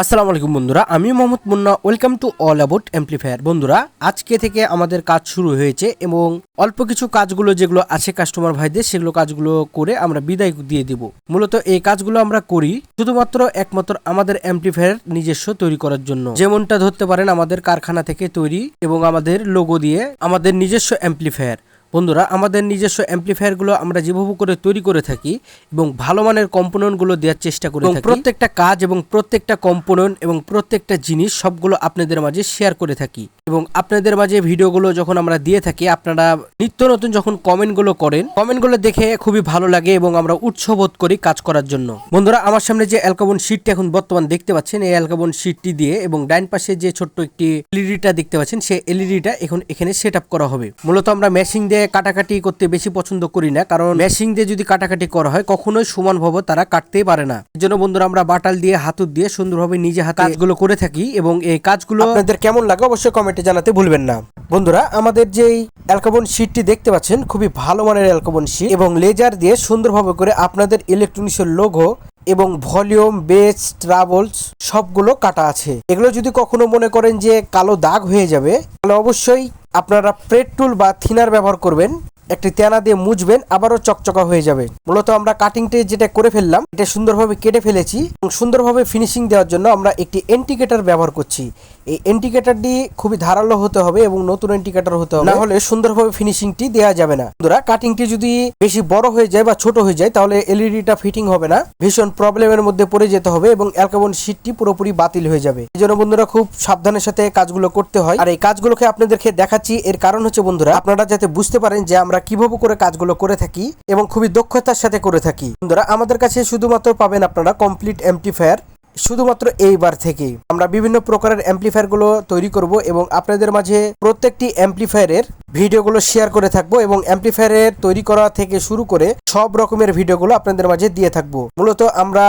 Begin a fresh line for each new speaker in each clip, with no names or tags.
আসসালামু আলাইকুম বন্ধুরা, আমি Mohammad Munna welcome to all about amplifier বন্ধুরা, আজকে থেকে আমাদের কাজ শুরু হয়েছে এবং অল্প কিছু কাজগুলো যেগুলো আছে কাস্টমার ভাইদের, সেগুলো কাজগুলো করে আমরা বিদায় দিয়ে দিব। মূলত এই কাজগুলো আমরা করি শুধুমাত্র একমাত্র আমাদের অ্যাম্পলিফায়ার নিজস্ব তৈরি করার জন্য। যেমনটা ধরতে পারেন, আমাদের কারখানা থেকে তৈরি এবং আমাদের লোগো দিয়ে আমাদের নিজস্ব অ্যাম্পলিফায়ার বন্ধুরা আমাদের নিজস্ব অ্যাম্পলিফায়ারগুলো আমরা যেভাবে করে তৈরি করে থাকি এবং ভালো মানের কম্পোনেন্টগুলো দেওয়ার চেষ্টা করি প্রত্যেকটা কাজ এবং প্রত্যেকটা কম্পোনেন্ট এবং প্রত্যেকটা জিনিস সবগুলো আপনাদের মাঝে শেয়ার করে থাকি। এবং আপনাদের মাঝে ভিডিওগুলো যখন আমরা দিয়ে থাকি আপনারা নিত্য নতুন যখন কমেন্টগুলো করেন কমেন্টগুলো দেখে খুবই ভালো লাগে এবং আমরা উৎসাহ বোধ করি কাজ করার জন্য। বন্ধুরা আমার সামনে যে অ্যালকাবন শিটটি এখন বর্তমান দেখতে পাচ্ছেন এই অ্যালকাবন শিটটি দিয়ে এবং ডাইন পাশে যে ছোট্ট একটি এলইডিটা দেখতে পাচ্ছেন সেই এলইডিটা এখন এখানে সেট আপ করা হবে। মূলত আমরা মেশিং দিয়ে কাটাকাটি করতে বেশি পছন্দ করি না, কারণ মেশিং দিয়ে যদি কাটাকাটি করা হয়, কখনোই সমান সমানভাবে তারা কাটতেই পারে না। এই জন্য বন্ধুরা, আমরা বাটাল দিয়ে, হাতুর দিয়ে সুন্দরভাবে নিজে হাতে কাজগুলো করে থাকি এবং এই কাজগুলো আপনাদের কেমন লাগে অবশ্যই কমেন্টে জানাতে ভুলবেন না। বন্ধুরা, আমাদের যেই অ্যালকাবন শিটটি দেখতে পাচ্ছেন, খুবই ভালো মানের অ্যালকাবন শিট এবং লেজার দিয়ে সুন্দরভাবে করে আপনাদের ইলেকট্রনিক্সের লোগো এবং ভলিউম, বেস, ট্রাভেলস সবগুলো কাটা আছে। এগুলো যদি কখনো মনে করেন যে কালো দাগ হয়ে যাবে, তাহলে অবশ্যই আপনারা পেট্রোল বা থিনার ব্যবহার করবেন। একটি তেনা দিয়ে মুছবেন আবারও চকচকা হয়ে যাবে। মূলত আমরা কাটিংটি যেটা করে ফেললাম, এটা সুন্দরভাবে কেটে ফেলেছি এবং সুন্দরভাবে ফিনিশিং দেওয়ার জন্য আমরা একটি এন্টিকেটার ব্যবহার করছি। এই এন্টিকেটারটি খুবই ধারালো হতে হবে এবং নতুন এন্টিকেটার হতে হবে। না হলে সুন্দরভাবে ফিনিশিংটি দেওয়া যাবে না। বন্ধুরা কাটিংটি যদি বেশি বড় হয়ে যায় বা ছোট হয়ে যায়, তাহলে এলইডিটা ফিটিং হবে না। ভীষণ প্রবলেমের মধ্যে পড়ে যেতে হবে এবং অ্যালকাবন শিটটি পুরোপুরি বাতিল হয়ে যাবে। এই জন্য বন্ধুরা, খুব সাবধানের সাথে কাজগুলো করতে হয়। আর এই কাজগুলোকে আপনাদেরকে দেখাচ্ছি। এর কারণ হচ্ছে, বন্ধুরা, আপনারা যাতে বুঝতে পারেন যে আমরা কীভাবে করে কাজগুলো করে থাকি এবং খুবই দক্ষতার সাথে করে থাকি। বন্ধুরা, আমাদের কাছে শুধুমাত্র পাবেন আপনারা কমপ্লিট এমপ্লিফায়ার শুধুমাত্র এইবার থেকে আমরা বিভিন্ন প্রকারের অ্যাম্পলিফায়ারগুলো তৈরি করব এবং আপনাদের মাঝে প্রত্যেকটি অ্যাম্পলিফায়ারের ভিডিওগুলো শেয়ার করে থাকব এবং অ্যাম্পলিফায়ারের তৈরি করা থেকে শুরু করে সব রকমের ভিডিওগুলো আপনাদের মাঝে দিয়ে থাকব। মূলত আমরা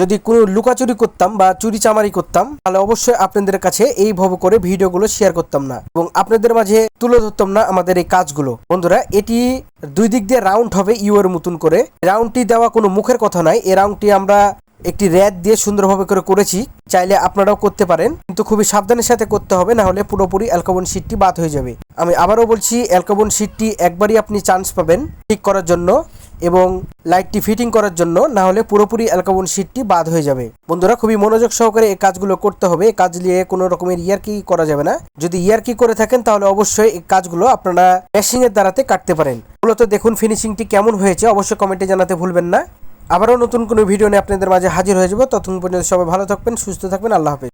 যদি কোনো লুকাচুরি করতাম বা চুরি চামারি করতাম, তাহলে অবশ্যই আপনাদের কাছে এইভাবে করে ভিডিওগুলো শেয়ার করতাম না এবং আপনাদের মাঝে তুলে ধরতাম না আমাদের এই কাজগুলো। বন্ধুরা, এটি দুই দিক দিয়ে রাউন্ড হবে ইউ এর মতন করে। রাউন্ডটি দেওয়া কোনো মুখের কথা নয়। এই রাউন্ডটি আমরা একটি র্যাদ দিয়ে সুন্দরভাবে করে করেছি, চাইলে আপনারাও করতে পারেন। কিন্তু খুবই সাবধানের সাথে করতে হবে, না হলে পুরোপুরি অ্যালকাবন শিটটি বাদ হয়ে যাবে। আমি আবারও বলছি অ্যালকাবন শিটটি একবারই আপনি চান্স পাবেন ঠিক করার জন্য এবং লাইটটি ফিটিং করার জন্য, না হলে পুরোপুরি অ্যালকাবন শিটটি বাদ হয়ে যাবে। বন্ধুরা, খুবই মনোযোগ সহকারে এই কাজগুলো করতে হবে। কাজ নিয়ে কোনো রকমের ইয়ারকি করা যাবে না। যদি ইয়ারকি করে থাকেন, তাহলে অবশ্যই এই কাজগুলো আপনারা মেশিং এর দ্বারাতে কাটতে পারেন। মূলত দেখুন, ফিনিশিংটি কেমন হয়েছে, অবশ্যই কমেন্টে জানাতে ভুলবেন না। আবারও নতুন কোনো ভিডিও নিয়ে আপনাদের মাঝে হাজির হয়ে যাব। ততক্ষণ পর্যন্ত সবাই ভালো থাকবেন, সুস্থ থাকবেন। আল্লাহ হাফেজ।